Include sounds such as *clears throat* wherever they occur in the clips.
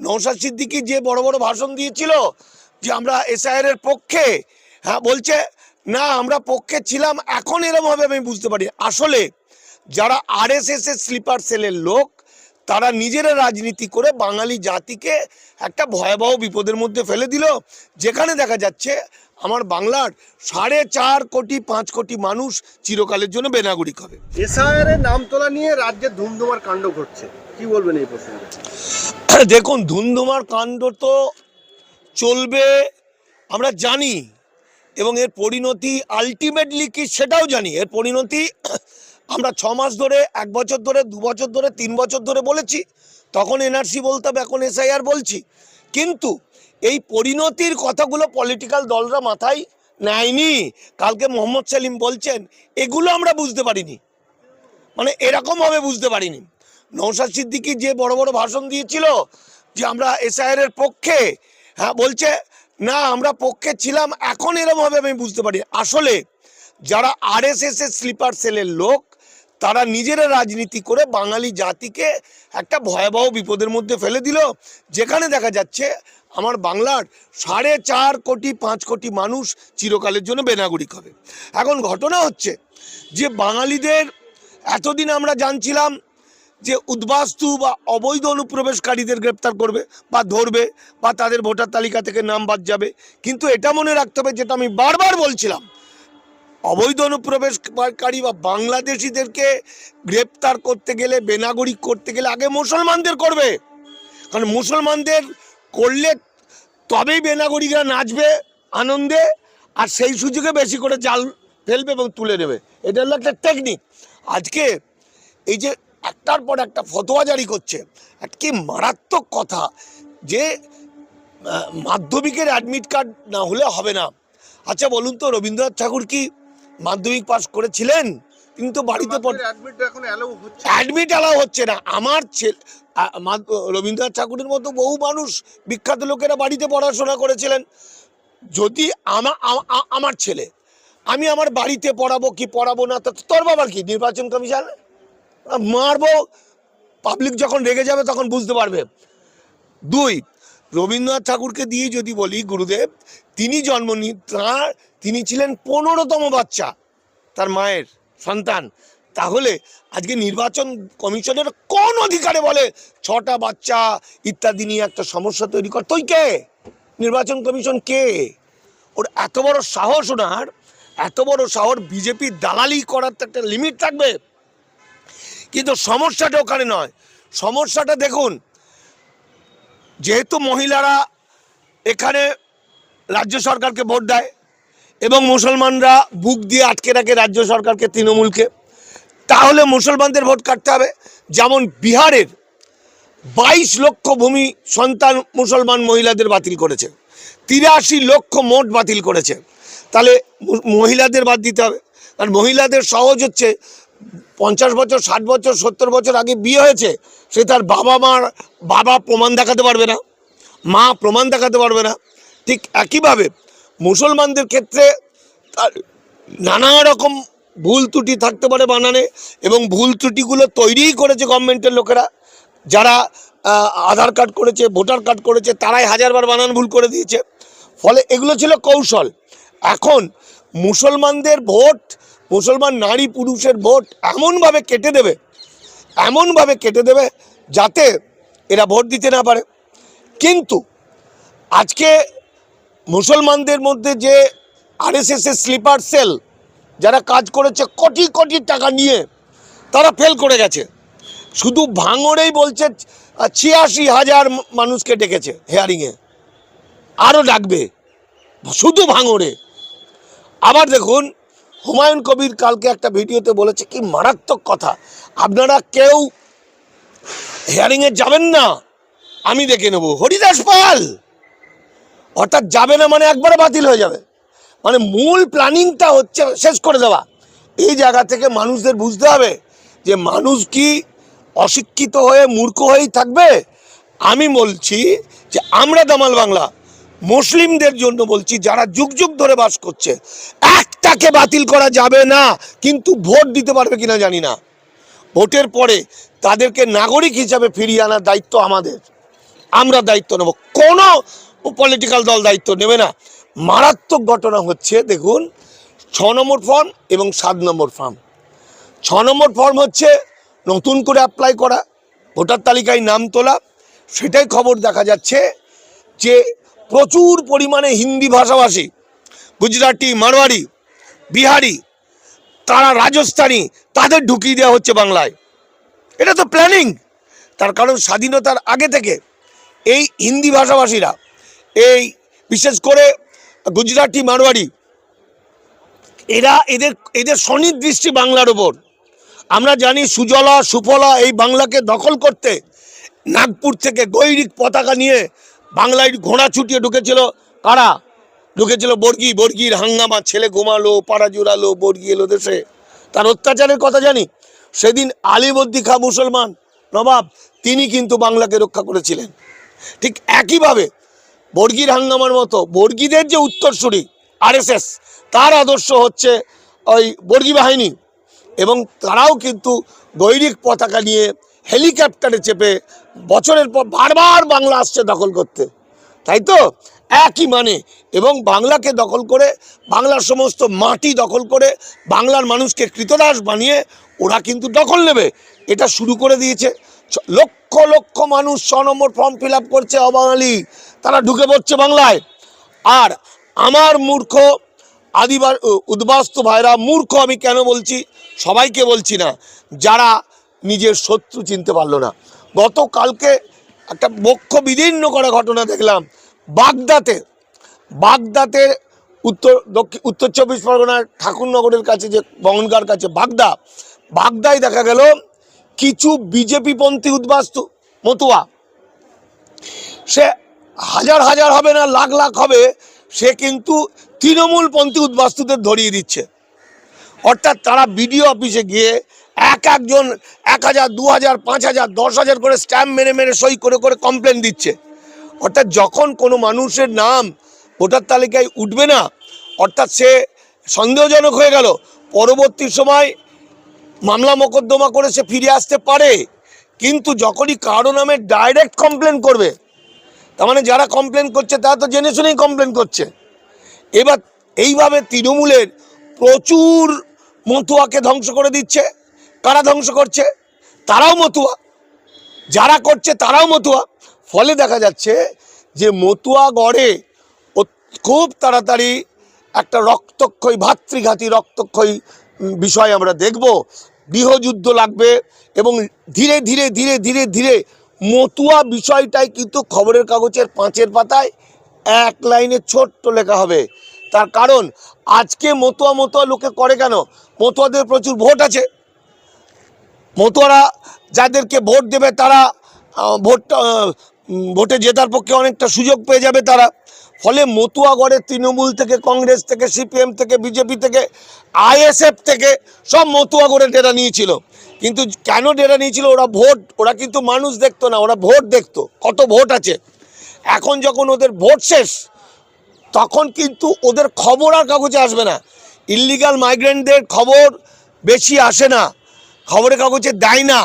নৌসাদ সিদ্দিকি যে বড় বড় ভাষণ দিয়েছিল যে আমরা এসআইআর এর পক্ষে হ্যাঁ বলছে, না, আমরা পক্ষে ছিলাম, এখন এরকম হবে আমি বুঝতে পারি আসলে যারা আরএসএস এর স্লিপার সেলের লোক, তারা নিজেরা রাজনীতি করে বাঙালি জাতিকে একটা ভয়াবহ বিপদের মধ্যে ফেলে দিল, যেখানে দেখা যাচ্ছে আমার বাংলার সাড়ে চার কোটি, পাঁচ কোটি মানুষ চিরকালের জন্য বেনাগরিক হবে। এসআইআর এর নাম তোলা নিয়ে রাজ্যে ধুমধুমার কাণ্ড ঘটছে। কি বলবেন এই প্রসঙ্গে? *clears throat* দেখুন ধুমধুমার কাণ্ড তো চলবে, আমরা জানি, এবং এর পরিণতি আলটিমেটলি কি সেটাও জানি। এর পরিণতি *clears throat* আমরা ছ মাস ধরে, এক বছর ধরে, দু বছর ধরে, তিন বছর ধরে বলেছি, তখন এনআরসি বলতাম, এখন এসআইআর বলছি। কিন্তু এই পরিণতির কথাগুলো পলিটিক্যাল দলরা মাথায় নেয়নি। কালকে মোহাম্মদ সেলিম বলছেন, এগুলো আমরা বুঝতে পারিনি। মানে এরকমভাবে বুঝতে পারিনি। নৌসাদ সিদ্দিকি যে বড় বড় ভাষণ দিয়েছিল যে আমরা এসআইআর এর পক্ষে হ্যাঁ বলছে, না, আমরা পক্ষে ছিলাম, এখন এরকম হবে আমি বুঝতে পারি। আসলে যারা আরএসএস এর স্লিপার সেলের লোক, তারা নিজেরা রাজনীতি করে বাঙালি জাতিকে একটা ভয়াবহ বিপদের মধ্যে ফেলে দিল। যেখানে দেখা যাচ্ছে, আমার বাংলার সাড়ে চার কোটি, পাঁচ কোটি মানুষ চিরকালের জন্য বেনাগরিক হবে। এখন ঘটনা হচ্ছে যে বাঙালিদের এতদিন আমরা জানছিলাম যে উদ্বাস্তু বা অবৈধ অনুপ্রবেশকারীদের গ্রেপ্তার করবে বা ধরবে বা তাদের ভোটার তালিকা থেকে নাম বাদ যাবে। কিন্তু এটা মনে রাখতে হবে, যেটা আমি বারবার বলছিলাম, অবৈধ অনুপ্রবেশকারী বা বাংলাদেশিদেরকে গ্রেপ্তার করতে গেলে বেনাগরিক করতে গেলে আগে মুসলমানদের করবে। কারণ মুসলমানদের করলে তবেই বেনাগরিকরা নাচবে আনন্দে, আর সেই সুযোগে বেশি করে জাল ফেলবে এবং তুলে নেবে। এটা হলো একটা টেকনিক আজকে এই যে একটার পর একটা ফতোয়া জারি করছে। কি মারাত্মক কথা যে মাধ্যমিকের অ্যাডমিট কার্ড না হলে হবে না। আচ্ছা বলুন তো রবীন্দ্রনাথ ঠাকুর কি মাধ্যমিক পাস করেছিলেন? তিনি তো বাড়িতে পড় অ্যাডমিট অ্যালাউ হচ্ছে না। আমার ছেলে রবীন্দ্রনাথ ঠাকুরের মতো বহু মানুষ বিখ্যাত লোকেরা বাড়িতে পড়াশোনা করেছিলেন। যদি আমার ছেলে আমি আমার বাড়িতে পড়াবো কি পড়াবো না? তো তোর বাবার কি? নির্বাচন কমিশন? মারবো পাবলিক যখন রেগে যাবে তখন বুঝতে পারবে। দুই, রবীন্দ্রনাথ ঠাকুরকে দিয়ে যদি বলি, গুরুদেব, তিনি জন্ম নি, তাঁর, তিনি ছিলেন পনেরোতম বাচ্চা, তার মায়ের সন্তান। তাহলে আজকে নির্বাচন কমিশনের কোন অধিকারে বলে, ছটা বাচ্চা ইত্যাদি নিয়ে একটা সমস্যা তৈরি কর, তুই কে? নির্বাচন কমিশন কে? ওর এত বড় সাহস ওনার, এত বড় সাহস, বিজেপির দালালি করার তো একটা লিমিট থাকবে। কিন্তু সমস্যাটা ওখানে নয়। সমস্যাটা দেখুন, যেহেতু মহিলারা এখানে রাজ্য সরকারকে ভোট দেয় এবং মুসলমানরা বুক দিয়ে আটকে রাখে রাজ্য সরকারকে, তৃণমূলকে, তাহলে মুসলমানদের ভোট কাটতে হবে। যেমন বিহারের বাইশ লক্ষ ভূমি সন্তান মুসলমান মহিলাদের বাতিল করেছে, তিরাশি লক্ষ মোট বাতিল করেছে। তাহলে মহিলাদের বাদ দিতে হবে। কারণ মহিলাদের সহজ হচ্ছে পঞ্চাশ বছর, ষাট বছর, সত্তর বছর আগে বিয়ে হয়েছে, সে তার বাবা মার, বাবা প্রমাণ দেখাতে পারবে না, মা প্রমাণ দেখাতে পারবে না। ঠিক একইভাবে মুসলমানদের ক্ষেত্রে তার নানা রকম ভুল ত্রুটি থাকতে পারে বানানে এবং ভুল ত্রুটিগুলো তৈরিই করেছে গভর্নমেন্টের লোকেরা। যারা আধার কার্ড করেছে, ভোটার কার্ড করেছে, তারাই হাজারবার বানান ভুল করে দিয়েছে। ফলে এগুলো ছিল কৌশল। এখন মুসলমানদের ভোট মুসলমান নারী পুরুষের ভোট এমনভাবে কেটে দেবে, এমনভাবে কেটে দেবে যাতে এরা ভোট দিতে না পারে। কিন্তু আজকে মুসলমানদের মধ্যে যে আরএসএস এর স্লিপার সেল, যারা কাজ করেছে কোটি কোটি টাকা নিয়ে, তারা ফেল করে গেছে। শুধু ভাঙড়েই বলছে, ছিয়াশি হাজার মানুষকে ডেকেছে হেয়ারিংয়ে আরও ডাকবে, শুধু ভাঙড়ে। আবার দেখুন হুমায়ুন কবির কালকে একটা ভিডিওতে বলেছে, কি মারাত্মক কথা। আপনারা কেউ হেয়ারিংয়ে যাবেন না, আমি দেখে নেব। হরিদাস পাল! অর্থাৎ যাবে না মানে একবারে বাতিল হয়ে যাবে। মানে মূল প্ল্যানিংটা হচ্ছে শেষ করে দেওয়া। এই জায়গা থেকে মানুষদের বুঝতে হবে যে মানুষ কি অশিক্ষিত হয়ে মূর্খ হয়েই থাকবে। আমি বলছি যে আমরা দামাল বাংলা, মুসলিমদের জন্য বলছি, যারা যুগ যুগ ধরে বাস করছে একটাকে বাতিল করা যাবে না। কিন্তু ভোট দিতে পারবে কিনা জানি না। ভোটের পরে তাদেরকে নাগরিক হিসাবে ফিরিয়ে আনার দায়িত্ব আমাদের। আমরা দায়িত্ব নেব। কোনো পলিটিক্যাল দল দায়িত্ব নেবে না। মারাত্মক ঘটনা হচ্ছে, দেখুন, ছ নম্বর ফর্ম এবং সাত নম্বর ফর্ম ছ নম্বর ফর্ম হচ্ছে নতুন করে অ্যাপ্লাই করা, ভোটার তালিকায় নাম তোলা। সেটাই খবর দেখা যাচ্ছে যে প্রচুর পরিমাণে হিন্দি ভাষাভাষী, গুজরাটি মারোয়ারি বিহারি, তারা রাজস্থানী, তাদের ঢুকিয়ে দেওয়া হচ্ছে বাংলায়। এটা তো প্ল্যানিং তার কারণ স্বাধীনতার আগে থেকে এই হিন্দি ভাষাভাষীরা, এই বিশেষ করে গুজরাটি মারোয়ারি এরা এদের এদের সনিদৃষ্টি বাংলার ওপর। আমরা জানি সুজলা, সুফলা এই বাংলাকে দখল করতে নাগপুর থেকে গৈরিক পতাকা নিয়ে বাংলায় ঘোড়া ছুটিয়ে ঢুকেছিল কারা? ঢুকেছিল বর্গি, বর্গির হাঙ্গামা, ছেলে ঘুমালো, পাড়া জুড়ালো, বর্গি এলো দেশে। তার অত্যাচারের কথা জানি? সেদিন আলিবদ্দি খা মুসলমান, নবাব, তিনি কিন্তু বাংলাকে রক্ষা করেছিলেন। ঠিক একইভাবে বর্গির হাঙ্গামার মতো বর্গিদের যে উত্তরসূরি, আরএসএস, তার আদর্শ হচ্ছে ওই বর্গি বাহিনী। এবং তারাও কিন্তু গৈরিক পতাকা নিয়ে হেলিকপ্টারে চেপে বছরের পর বারবার বাংলা আসছে দখল করতে। তাই তো? একই মানে। এবং বাংলাকে দখল করে, বাংলার সমস্ত মাটি দখল করে, বাংলার মানুষকে কৃতদাস বানিয়ে ওরা কিন্তু দখল নেবে। এটা শুরু করে দিয়েছে। লক্ষ লক্ষ মানুষ ছ নম্বর ফর্ম ফিল করছে অবাঙালি তারা ঢুকে পড়ছে বাংলায়। আর আমার মূর্খ আদিবার উদ্বাস্তু ভাইরা, মূর্খ আমি কেন বলছি? সবাইকে বলছি না। যারা নিজের শত্রু চিনতে পারল না। গতকালকে একটা বক্ষ বিদীর্ণ করা ঘটনা দেখলাম। বাগদাতে বাগদাতের উত্তর দক্ষিণ, উত্তর চব্বিশ পরগনার ঠাকুরনগরের কাছে যে বঙ্গার কাছে বাগদা, বাগদায় দেখা গেল কিছু বিজেপি পন্থী উদ্বাস্তু, মতুয়া। সে হাজার হাজার হবে না, লাখ লাখ হবে, সে কিন্তু তৃণমূল পন্থী উদ্বাস্তুদের ধরিয়ে দিচ্ছে। অর্থাৎ তারা বিডিও অফিসে গিয়ে এক একজন, এক হাজার, দু হাজার, পাঁচ হাজার, দশ হাজার করে স্ট্যাম্প মেরে মেরে সই করে করে কমপ্লেন দিচ্ছে। অর্থাৎ যখন কোনো মানুষের নাম ভোটার তালিকায় উঠবে না, অর্থাৎ সে সন্দেহজনক হয়ে গেল, পরবর্তী সময় মামলা মোকদ্দমা করে সে ফিরে আসতে পারে, কিন্তু যখনই কারও নামে ডাইরেক্ট কমপ্লেন করবে, তার মানে যারা কমপ্লেন করছে, তারা তো জেনে শুনেই কমপ্লেন করছে। এবার এইভাবে তৃণমূলের প্রচুর মতুয়াকে ধ্বংস করে দিচ্ছে। কারা ধ্বংস করছে? তারাও মতুয়া। যারা করছে, তারাও মতুয়া। ফলে দেখা যাচ্ছে যে মতুয়া গড়ে ও- খুব তাড়াতাড়ি একটা রক্তক্ষয়ী ভাতৃঘাতী রক্তক্ষয়ী বিষয় আমরা দেখব। গৃহযুদ্ধ লাগবে এবং ধীরে ধীরে ধীরে ধীরে ধীরে মতুয়া বিষয়টাই কিন্তু খবরের কাগজের পাঁচের পাতায় এক লাইনে ছোট্ট লেখা হবে। তার কারণ আজকে মতুয়া মতুয়া লোকে করে কেন? মতুয়াদের প্রচুর ভোট আছে। মতুয়ারা যাদেরকে ভোট দেবে তারা উম, ভোটে জেতার পক্ষে অনেকটা সুযোগ পেয়ে যাবে তারা। ফলে মতুয়াগড়ের তৃণমূল থেকে, কংগ্রেস থেকে, সিপিএম থেকে, বিজেপি থেকে, আইএসএফ থেকে সব মতুয়াগড়ে ডেরা নিয়েছিল। কিন্তু কেন ডেরা নিয়েছিল? ওরা ভোট, ওরা কিন্তু মানুষ দেখতো না, ওরা ভোট দেখতো, কত ভোট আছে। এখন যখন ওদের ভোট শেষ, তখন কিন্তু ওদের খবর আর কাগজে আসবে না। ইল্লিগাল মাইগ্রেন্টদের খবর বেশি আসে না, খবরের কাগজে দেয় না।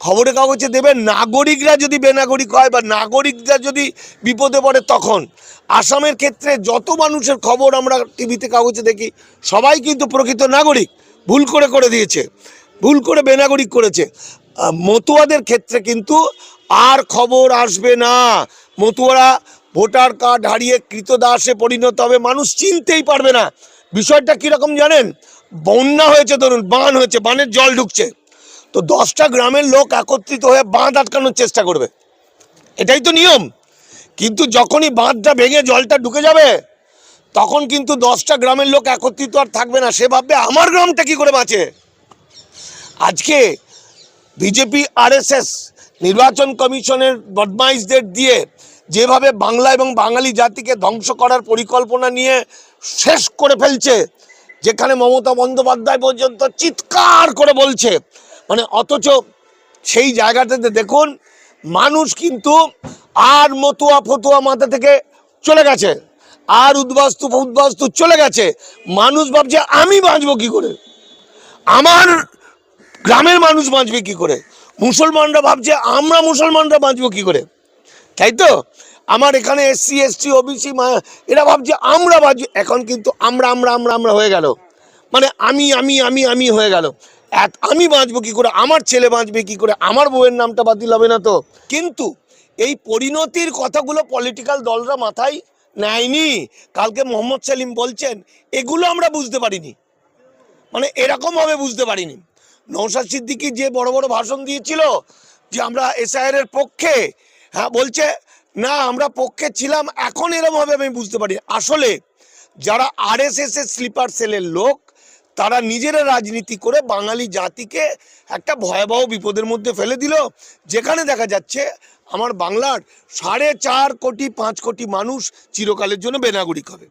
খবরের কাগজে দেবে নাগরিকরা যদি বেনাগরিক হয় বা নাগরিকরা যদি বিপদে পড়ে তখন। আসামের ক্ষেত্রে যত মানুষের খবর আমরা টিভিতে, কাগজে দেখি, সবাই কিন্তু প্রকৃত নাগরিক। ভুল করে করে দিয়েছে। ভুল করে বেনাগরিক করেছে। মতুয়াদের ক্ষেত্রে কিন্তু আর খবর আসবে না। মতুয়ারা ভোটার কার্ড হারিয়ে কৃতদাসে পরিণত হবে, মানুষ চিনতেই পারবে না। বিষয়টা কীরকম জানেন? বন্যা হয়েছে, ধরুন, বান হয়েছে, বানের জল ঢুকছে। তো দশটা গ্রামের লোক একত্রিত হয়ে বাঁধ আটকানোর চেষ্টা করবে। এটাই তো নিয়ম। কিন্তু যখনই বাঁধটা ভেঙে জলটা ঢুকে যাবে, তখন কিন্তু দশটা গ্রামের লোক একত্রিত আর থাকবে না। সে ভাববে, আমার গ্রামটা কি করে বাঁচে? আজকে বিজেপি, আরএসএস, নির্বাচন কমিশনের বদমাইশদের দিয়ে যেভাবে বাংলা এবং বাঙালি জাতিকে ধ্বংস করার পরিকল্পনা নিয়ে শেষ করে ফেলছে, যেখানে মমতা বন্দ্যোপাধ্যায় পর্যন্ত চিৎকার করে বলছে মানে অথচ সেই জায়গাটাতে দেখুন, মানুষ কিন্তু আর মতুয়া ফতুয়া মাথা থেকে চলে গেছে, আর উদ্বাস্তু উদ্বাস্তু চলে গেছে। মানুষ ভাবছে, আমি বাঁচবো কি করে? আমার গ্রামের মানুষ বাঁচবে কি করে? মুসলমানরা ভাবছে, আমরা মুসলমানরা বাঁচবো কি করে? তাই তো? আমার এখানে এসসি, এসটি, ওবিসি এরা ভাবছে, আমরা বাজু এখন কিন্তু আমরা আমরা আমরা আমরা হয়ে গেল। মানে আমি আমি আমি আমি হয়ে গেল। আমি বাঁচবো কি করে? আমার ছেলে বাঁচবে কি করে? আমার বউয়ের নামটা বাতিল হবে না তো? কিন্তু এই পরিণতির কথাগুলো পলিটিক্যাল দলরা মাথায় নেয়নি। কালকে মোহাম্মদ সেলিম বলছেন, এগুলো আমরা বুঝতে পারিনি। মানে এরকমভাবে বুঝতে পারিনি। নৌসাদ সিদ্দিকি যে বড় বড় ভাষণ দিয়েছিল যে আমরা এসআইআর এর পক্ষে হ্যাঁ বলছে, না, আমরা পক্ষে ছিলাম, এখন এরকম হবে আমি বুঝতে পারি আসলে যারা আরএসএস এর স্লিপার সেলের লোক তারা নিজেরা রাজনীতি করে বাঙালি জাতিকে একটা ভয়াবহ বিপদের মধ্যে ফেলে দিল। যেখানে দেখা যাচ্ছে, আমার বাংলার সাড়ে চার কোটি, পাঁচ কোটি মানুষ চিরকালের জন্য বেনাগরিক হবে।